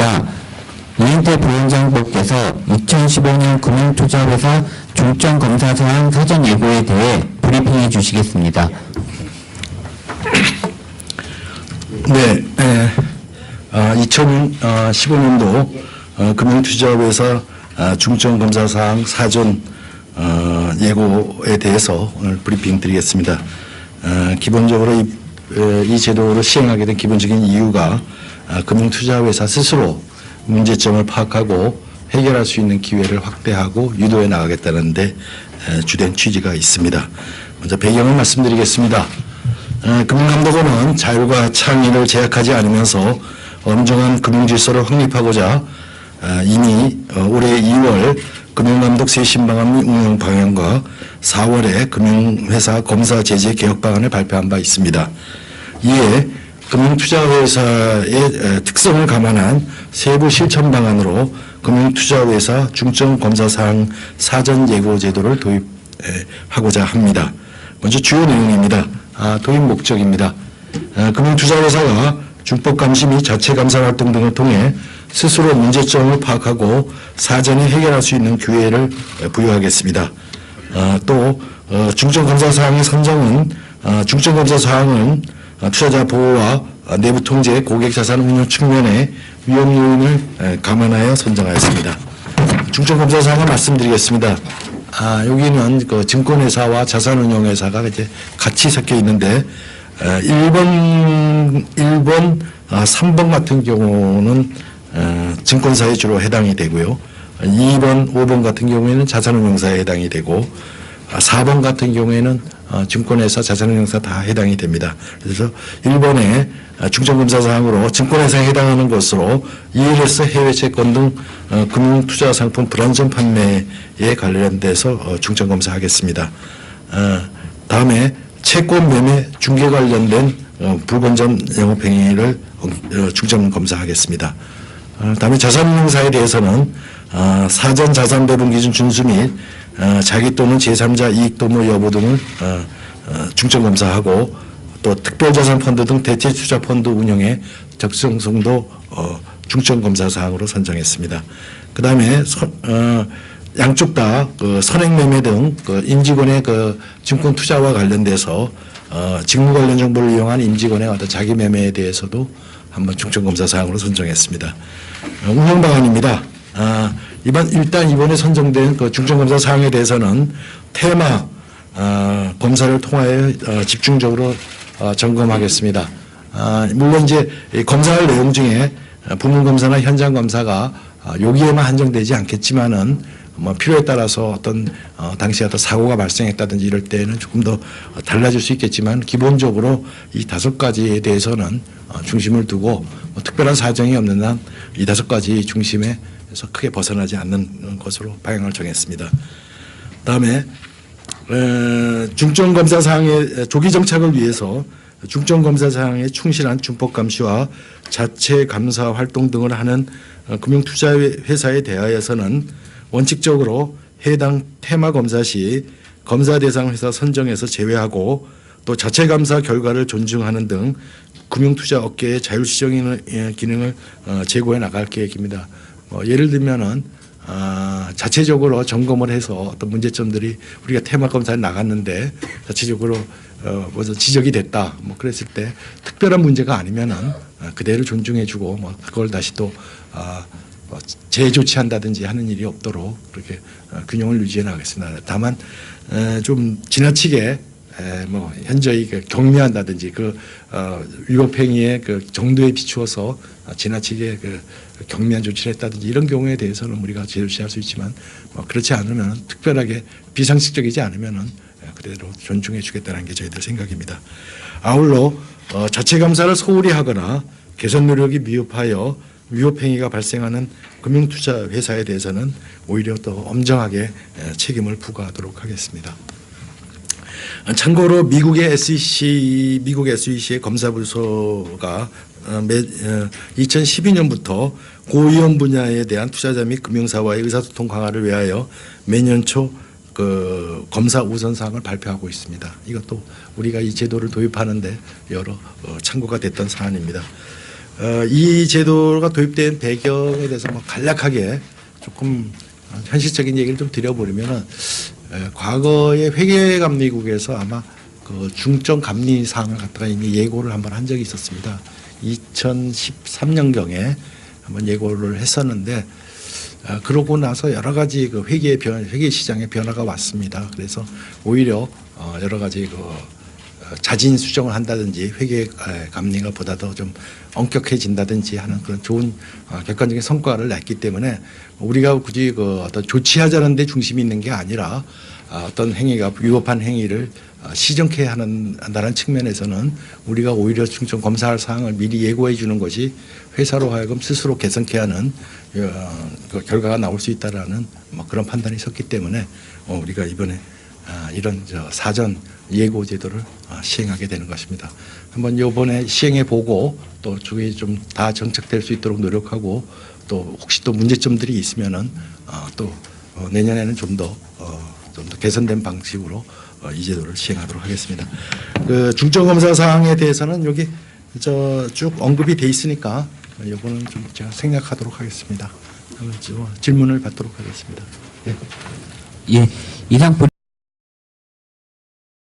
있습니다. 이인태 부원장님께서 2015년 금융투자회사 중점검사 사항 사전 예고에 대해 브리핑해 주시겠습니다. 네, 에, 아, 2015년도 어, 금융투자회사 아, 중점검사사항 사전 어, 예고에 대해서 오늘 브리핑 드리겠습니다. 어, 기본적으로 이, 에, 이 제도를 시행하게 된 기본적인 이유가 아, 금융투자회사 스스로 문제점을 파악하고 해결할 수 있는 기회를 확대하고 유도해 나가겠다는 데 에, 주된 취지가 있습니다. 먼저 배경을 말씀드리겠습니다. 어, 금융감독원은 자율과 창의를 제약하지 않으면서 엄정한 금융질서를 확립하고자 어, 이미 어, 올해 2월 금융감독 쇄신 방안 및 운영 방향과 4월에 금융회사 검사 제재 개혁 방안을 발표한 바 있습니다. 이에 금융투자회사의 에, 특성을 감안한 세부 실천 방안으로 금융투자회사 중점검사사항 사전 예고 제도를 도입하고자 합니다. 먼저 주요 내용입니다. 아, 도입 목적입니다. 아, 금융투자회사가 준법감시 및 자체감사 활동 등을 통해 스스로 문제점을 파악하고 사전에 해결할 수 있는 기회를 부여하겠습니다. 아, 또 어, 중점검사 사항의 선정은 아, 중점검사 사항은 아, 투자자 보호와 아, 내부 통제, 고객 자산 운용 측면의 위험 요인을 에, 감안하여 선정하였습니다. 중점검사 사항을 말씀드리겠습니다. 아, 여기는 그 증권회사와 자산운용회사가 이제 같이 섞여 있는데, 어, 1번, 1번, 아, 3번 같은 경우는 어, 증권사에 주로 해당이 되고요. 2번, 5번 같은 경우에는 자산운용사에 해당이 되고, 아, 4번 같은 경우에는 어, 증권회사, 자산운용사 다 해당이 됩니다. 그래서 1번에 중점검사 사항으로 증권회사에 해당하는 것으로 ELS 해외 채권 등 어, 금융투자 상품 불안전 판매에 관련돼서 어, 중점검사 하겠습니다. 어, 다음에 채권 매매 중개 관련된 어, 불건전 영업행위를 어, 중점검사하겠습니다. 어, 다음에 자산운용사에 대해서는 어, 사전 자산 배분 기준 준수 및 어, 자기 또는 제3자 이익 도모 여부 등을 어, 어, 중점 검사하고 또 특별자산 펀드 등 대체 투자 펀드 운영의 적성성도 어, 중점 검사 사항으로 선정했습니다. 그다음에 선- 어, 양쪽 다 그 선행 매매 등 그 임직원의 그 증권 투자와 관련돼서 어, 직무 관련 정보를 이용한 임직원의 자기 매매에 대해서도 한번 중점 검사 사항으로 선정했습니다. 어, 운영 방안입니다. 아, 이번 일단 이번에 선정된 그 중점 검사 사항에 대해서는 테마 아, 검사를 통하여 어, 집중적으로 어, 점검하겠습니다. 아, 물론 이제 이 검사할 내용 중에 어, 부문 검사나 현장 검사가 아, 여기에만 한정되지 않겠지만은 뭐 필요에 따라서 어떤 어, 당시 어떤 사고가 발생했다든지 이럴 때는 조금 더 어, 달라질 수 있겠지만 기본적으로 이 다섯 가지에 대해서는 어, 중심을 두고 뭐 특별한 사정이 없는 한 이 다섯 가지 중심에 서 크게 벗어나지 않는 것으로 방향을 정했습니다. 다음에 에, 중점 검사 사항의 조기 정착을 위해서 중점 검사 사항에 충실한 준법 감시와 자체 감사 활동 등을 하는 어, 금융투자 회사에 대하여서는 원칙적으로 해당 테마 검사 시 검사 대상 회사 선정에서 제외하고 또 자체 감사 결과를 존중하는 등 금융투자 업계의 자율시정 기능을 어, 제고해 나갈 계획입니다. 뭐 예를 들면은 아, 자체적으로 점검을 해서 어떤 문제점들이 우리가 테마 검사에 나갔는데 자체적으로 어, 뭐죠 지적이 됐다. 뭐 그랬을 때 특별한 문제가 아니면은 어, 그대로 존중해주고 뭐 그걸 다시 또 아, 뭐 재조치한다든지 하는 일이 없도록 그렇게 어, 균형을 유지해 나가겠습니다. 다만 에, 좀 지나치게 에, 뭐 현저히 그 경미한다든지 그 어, 위법행위의 그 정도에 비추어서 어, 지나치게 그 경미한 조치를 했다든지 이런 경우에 대해서는 우리가 제조치할 수 있지만 뭐 그렇지 않으면 특별하게 비상식적이지 않으면은 에, 그대로 존중해 주겠다는 게 저희들 생각입니다. 아울러 어, 자체 감사를 소홀히 하거나 개선 노력이 미흡하여 위법행위가 발생하는 금융투자 회사에 대해서는 오히려 더 엄정하게 에, 책임을 부과하도록 하겠습니다. 참고로 미국의 SEC, 미국 SEC의 검사부서가 어, 매, 어, 2012년부터 고위험 분야에 대한 투자자 및 금융사와의 의사소통 강화를 위하여 매년 초 그 검사 우선 사항을 발표하고 있습니다. 이것도 우리가 이 제도를 도입하는데 여러 어, 참고가 됐던 사안입니다. 어, 이 제도가 도입된 배경에 대해서 뭐 간략하게 조금 현실적인 얘기를 좀 드려보려면은 에, 과거에 회계감리국에서 아마 그 중점 감리 사항을 갖다가 이미 예고를 한번 한 적이 있었습니다. 2013년경에 한번 예고를 했었는데 아, 그러고 나서 여러 가지 그 회계 변 회계 시장의 변화가 왔습니다. 그래서 오히려 어, 여러 가지 그 어, 자진 수정을 한다든지 회계 에, 감리가 보다 더 좀 엄격해진다든지 하는 그런 좋은 어, 객관적인 성과를 냈기 때문에 우리가 굳이 그 어떤 조치하자는 데 중심이 있는 게 아니라 아, 어떤 행위가 위법한 행위를 어, 시정케 하는 한다는 측면에서는 우리가 오히려 중점 검사할 사항을 미리 예고해 주는 것이 회사로 하여금 스스로 개선케 하는 어, 그 결과가 나올 수 있다라는 뭐 그런 판단이 있었기 때문에 어, 우리가 이번에 아, 이런 저 사전 예고 제도를 아, 시행하게 되는 것입니다. 한번 이번에 시행해 보고 또 저게 좀다 정착될 수 있도록 노력하고 또 혹시 또 문제점들이 있으면은 어, 또 어, 내년에는 좀더 어, 좀더 개선된 방식으로 어, 이 제도를 시행하도록 하겠습니다. 그 중점 검사 사항에 대해서는 여기 저 쭉 언급이 돼 있으니까 이거는 좀 제가 생략하도록 하겠습니다. 질문을 받도록 하겠습니다. 예. 예, 이상